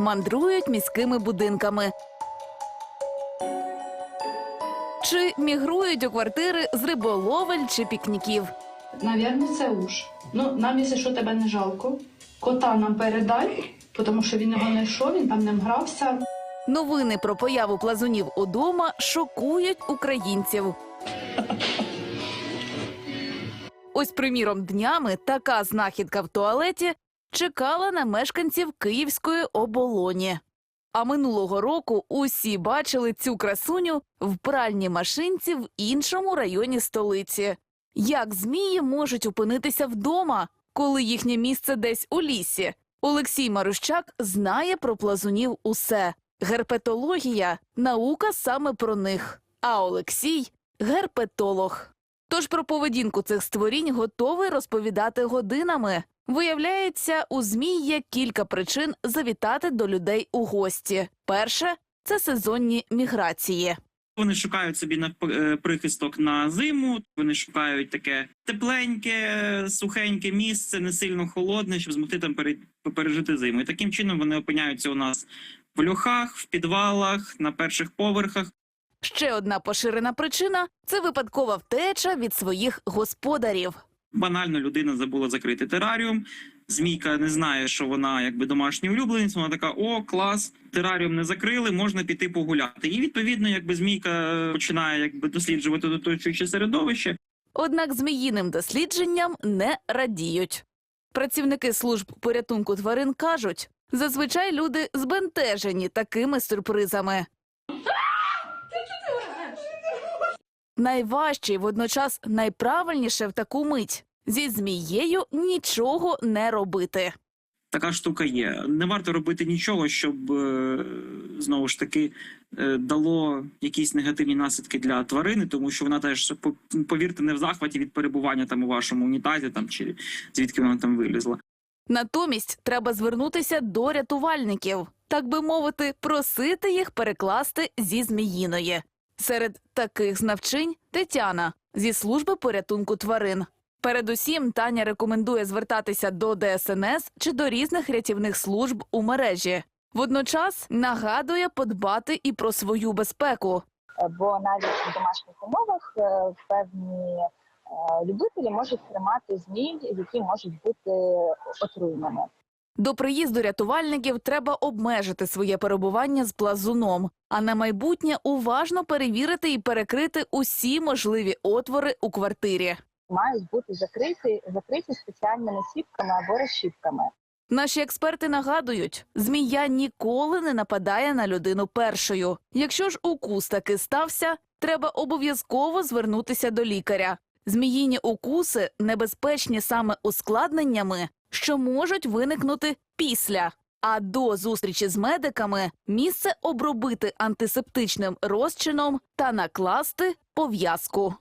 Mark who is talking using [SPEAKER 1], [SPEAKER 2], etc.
[SPEAKER 1] мандрують міськими будинками. Чи мігрують у квартири з риболовель чи пікніків.
[SPEAKER 2] Навірно, це уж. Ну, нам, якщо що, тебе не жалко. Кота нам передай, тому що він його знайшов, він там ним грався.
[SPEAKER 1] Новини про появу плазунів удома шокують українців. Ось, приміром, днями така знахідка в туалеті чекала на мешканців Київської оболоні. А минулого року усі бачили цю красуню в пральній машинці в іншому районі столиці. Як змії можуть опинитися вдома, коли їхнє місце десь у лісі? Олексій Марущак знає про плазунів усе. Герпетологія наука саме про них. А Олексій герпетолог. Тож про поведінку цих створінь готовий розповідати годинами. Виявляється, у змій є кілька причин завітати до людей у гості. Перше це сезонні міграції.
[SPEAKER 3] Вони шукають собі на е, прихисток на зиму. Вони шукають таке тепленьке, сухеньке місце, не сильно холодне, щоб змогти там пере- пережити зиму. І таким чином вони опиняються у нас в льохах, в підвалах, на перших поверхах.
[SPEAKER 1] Ще одна поширена причина це випадкова втеча від своїх господарів.
[SPEAKER 3] Банально людина забула закрити тераріум. Змійка не знає, що вона якби домашній улюбленець. Вона така: о, клас, тераріум не закрили, можна піти погуляти. І відповідно, якби змійка е, починає якби досліджувати оточуюче середовище.
[SPEAKER 1] Однак зміїним дослідженням не радіють. Працівники служб порятунку тварин кажуть, зазвичай люди збентежені такими сюрпризами. Найважче і водночас найправильніше в таку мить зі змією нічого не робити.
[SPEAKER 3] Така штука є. Не варто робити нічого, щоб е, знову ж таки е, дало якісь негативні наслідки для тварини, тому що вона теж повірте не в захваті від перебування там у вашому унітазі, там чи звідки вона там вилізла.
[SPEAKER 1] Натомість треба звернутися до рятувальників, так би мовити, просити їх перекласти зі зміїної. Серед таких знавчинь Тетяна зі служби порятунку тварин. Передусім, Таня рекомендує звертатися до ДСНС чи до різних рятівних служб у мережі. Водночас нагадує подбати і про свою безпеку.
[SPEAKER 4] бо навіть в домашніх умовах е, певні е, любителі можуть тримати змій, які можуть бути отруйними.
[SPEAKER 1] До приїзду рятувальників треба обмежити своє перебування з плазуном, а на майбутнє уважно перевірити і перекрити усі можливі отвори у квартирі.
[SPEAKER 4] Мають бути закриті, закриті спеціальними сітками або розшивками.
[SPEAKER 1] Наші експерти нагадують, змія ніколи не нападає на людину першою. Якщо ж укус таки стався, треба обов'язково звернутися до лікаря. Зміїні укуси небезпечні саме ускладненнями, що можуть виникнути після. А до зустрічі з медиками місце обробити антисептичним розчином та накласти пов'язку.